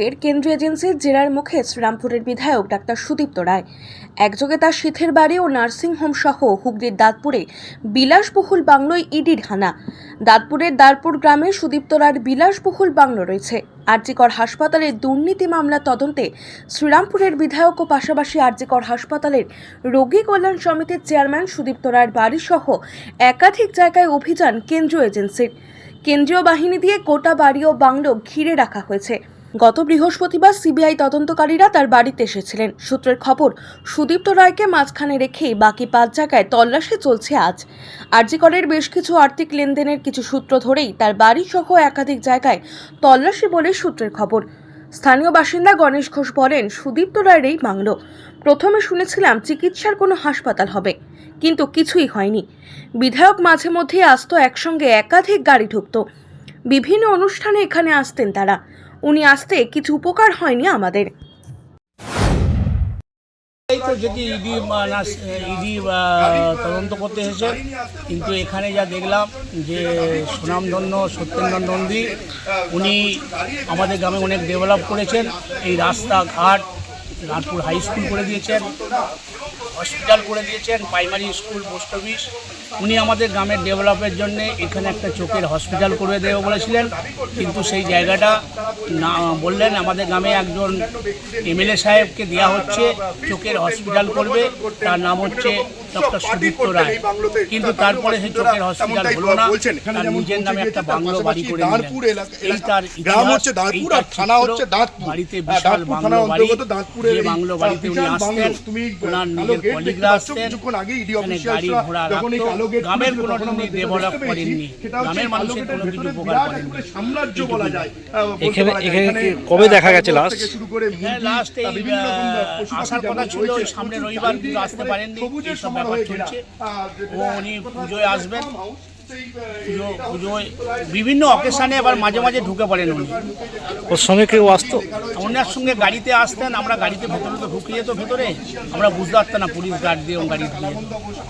ফের কেন্দ্রীয় এজেন্সির জেরার মুখে শ্রীরামপুরের বিধায়ক ডাক্তার সুদীপ্ত রায়। একযোগে তার শীতের বাড়ি ও নার্সিংহোম সহ হুগলির দাঁতপুরে বিলাসবহুল বাংলোয় ইডির হানা। দাঁতপুরের দারপুর গ্রামে সুদীপ্ত রায়ের বিলাসবহুল বাংলো রয়েছে। আরজিকর হাসপাতালের দুর্নীতি মামলা তদন্তে শ্রীরামপুরের বিধায়ক ও পাশাপাশি আরজিকর হাসপাতালের রোগী কল্যাণ সমিতির চেয়ারম্যান সুদীপ্ত রায়ের বাড়ি সহ একাধিক জায়গায় অভিযান কেন্দ্রীয় এজেন্সির। কেন্দ্রীয় বাহিনী দিয়ে গোটা বাড়ি ও বাংলো ঘিরে রাখা হয়েছে। গত বৃহস্পতিবার সিবিআই তদন্তকারীরা তার বাড়িতে এসেছিলেন। সূত্রের খবর, সুদীপ্ত রায়কে মাঝখানে রেখেই বাকি পাঁচ জায়গায় তল্লাশি চলছে আজ। আরজিকরের বেশ কিছু আর্থিক লেনদেনের কিছু সূত্র ধরেই তার বাড়ি সহ একাধিক জায়গায় তল্লাশি বলে সূত্রের খবর। স্থানীয় বাসিন্দা গণেশ ঘোষ বলেন, সুদীপ্ত রায়ের এই বাংলো প্রথমে শুনেছিলাম চিকিৎসার কোনো হাসপাতাল হবে, কিন্তু কিছুই হয়নি। বিধায়ক মাঝে মধ্যে আসতো একসঙ্গে একাধিক গাড়ি ঢুকতো। বিভিন্ন অনুষ্ঠানে এখানে আসতেন তারা। উনি আসতে কিছু উপকার হয়নি আমাদের। এই তো যদি ইডি ইডি তদন্ত করতে এসেছে, কিন্তু এখানে যা দেখলাম যে সুনামধন্য সত্যেন্দ্র নন্দী, উনি আমাদের গ্রামে অনেক ডেভেলপ করেছেন, এই রাস্তাঘাট নাটপুর হাই স্কুল করে দিয়েছেন। হসপিটাল করে দিয়েছেন প্রাইমারি স্কুল পোস্ট অফিস উনি আমাদের গ্রামের ডেভেলপের জন্য এখানে একটা চোখের হসপিটাল করে দেবে বলেছিলেন। কিন্তু সেই জায়গাটা না বললেন আমাদের গ্রামে একজন এমএলএ সাহেবকে দেওয়া হচ্ছে চোখের হসপিটাল করবে। তার নাম হচ্ছে ডক্টর সুদীপ্ত রায়। কিন্তু তারপরে সেই চোখের হসপিটাল হলো না। তার নিজের নামে একটা বাংলো বাড়ি করে এই তার গ্রাম হচ্ছে দাঁতপুর আর থানা হচ্ছে দাঁতপুর বাড়িতে হ্যাঁ, বিশাল বাংলো বাড়ি। বাংলো বাড়িতে উনি আসতেন ওনার নিজের কলিগরা গাড়ি ঘোড়া রাখতো গ্রামের কোনো ডেভেলপ করেননি। গ্রামের মানুষের কোনো কিছু উপকার করেননি। কবে দেখা গেছে লাস্ট এই আসার কথা ছিল সামনে রবিবার কিন্তু আসতে পারেননি ব্যাপার চলছে। ও উনি পুজোয় আসবেন। পুজো পুজোয় বিভিন্ন অকেশানে আবার মাঝে মাঝে ঢুকে পড়েন উনি। ওর সঙ্গে কেউ আসতো? ওনার সঙ্গে গাড়িতে আসতেন আমরা গাড়িতে ভেতরে তো ঢুকে যেত ভেতরে আমরা বুঝতে পারতাম না পুলিশ গার্ড দিয়ে গাড়ি দিয়ে।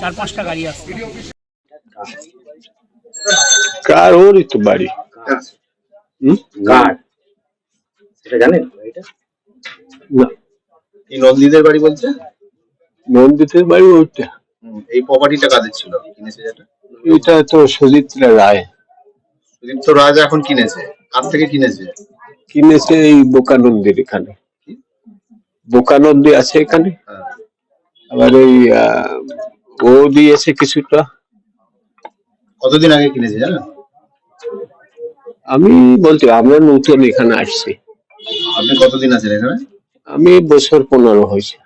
চার পাঁচটা গাড়ি আসতো। কার ওরই তো বাড়ি? হুম? কার? সেটা জানেন? এটা না। এই নন্দীদের বাড়ি বলছে নন্দিতের বাড়ি ওইটা। এই প্রপার্টিটা কাদের ছিল? কিনেছে যেটা? এটা তো সুজিত্রা রায়। সুদীপ্ত রাজ এখন কিনেছে? কার থেকে কিনেছে? কিনেছে এই বোকানন্দির এখানে। বোকানন্দি আছে এখানে। হ্যাঁ। আবার এই আহ, ও দিয়েছে কিছুটা। কতদিন আগে কিনেছে জানেন আমি বলতে আমরা নতুন এখানে আসছি। আপনি কতদিন আছেন এখানে? আমি বছর পনেরো হয়েছে।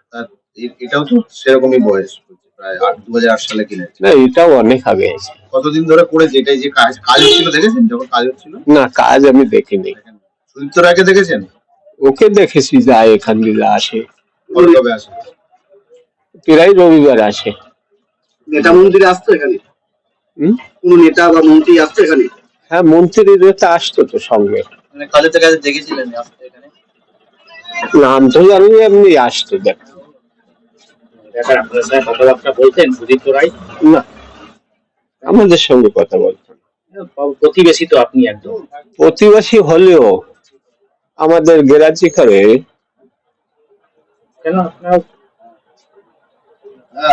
এ- এটাও তো সেরকমই বয়স। প্রায় আট দু হাজার আট সালে কিনেছে। না এটাও অনেক আগে আছে। কতদিন ধরে করেছে? এটাই যে কাজ কাজ হচ্ছিল দেখেছেন? যখন কাজ হচ্ছিল? না কাজ আমি দেখিনি। সুদীপ্ত রায়কে দেখেছেন? ওকে দেখেছি যায় এখান দিয়ে আসে। কবে কবে আসে? প্রায় রবিবার আসে। নেতা মন্ত্রী আসতো এখানে? কোন নেতা বা মন্ত্রী আসতো এখানে? হ্যাঁ মন্ত্রীদের তো আসতো তো সঙ্গে। মানে কাজে দেখেছিলেন আসতে এখানে? নাম তো জানি এমনি আসতো দেখ। আপনার সাথে কথাবার্তা বলতেন সুদীপ্ত রায়? না আমাদের সঙ্গে কথা বলতো না। প্রতিবেশী তো আপনি একদম। প্রতিবাসী হলেও আমাদের গ্রাজি করে কেন আপনার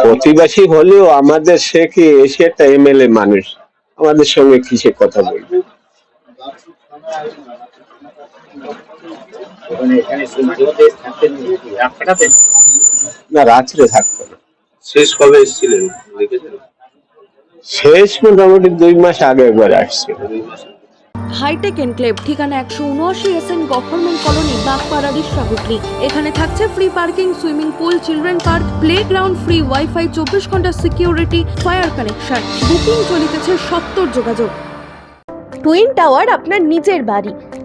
প্রতিবাসী হলেও আমাদের সে কি সে একটা এমএলএ মানুষ? আমাদের সঙ্গে কিসে কথা বলবে? এখানে না রাত্রে থাকতো শেষ কবে এসেছিলেন? শেষ মোটামুটি দুই মাস আগে একবার আসছে। হাইটেক এনক্লেভ ঠিকানা একশো উনআশি S N government colony Bagpara Rishra এখানে থাকছে free parking swimming pool children park play ground free wifi চব্বিশ ঘণ্টা সিকিউরিটি ফায়ার কানেকশন বুকিং চলিতেছে সত্তর যোগাযোগ। টুইন টাওয়ার আপনার নিজের বাড়ি।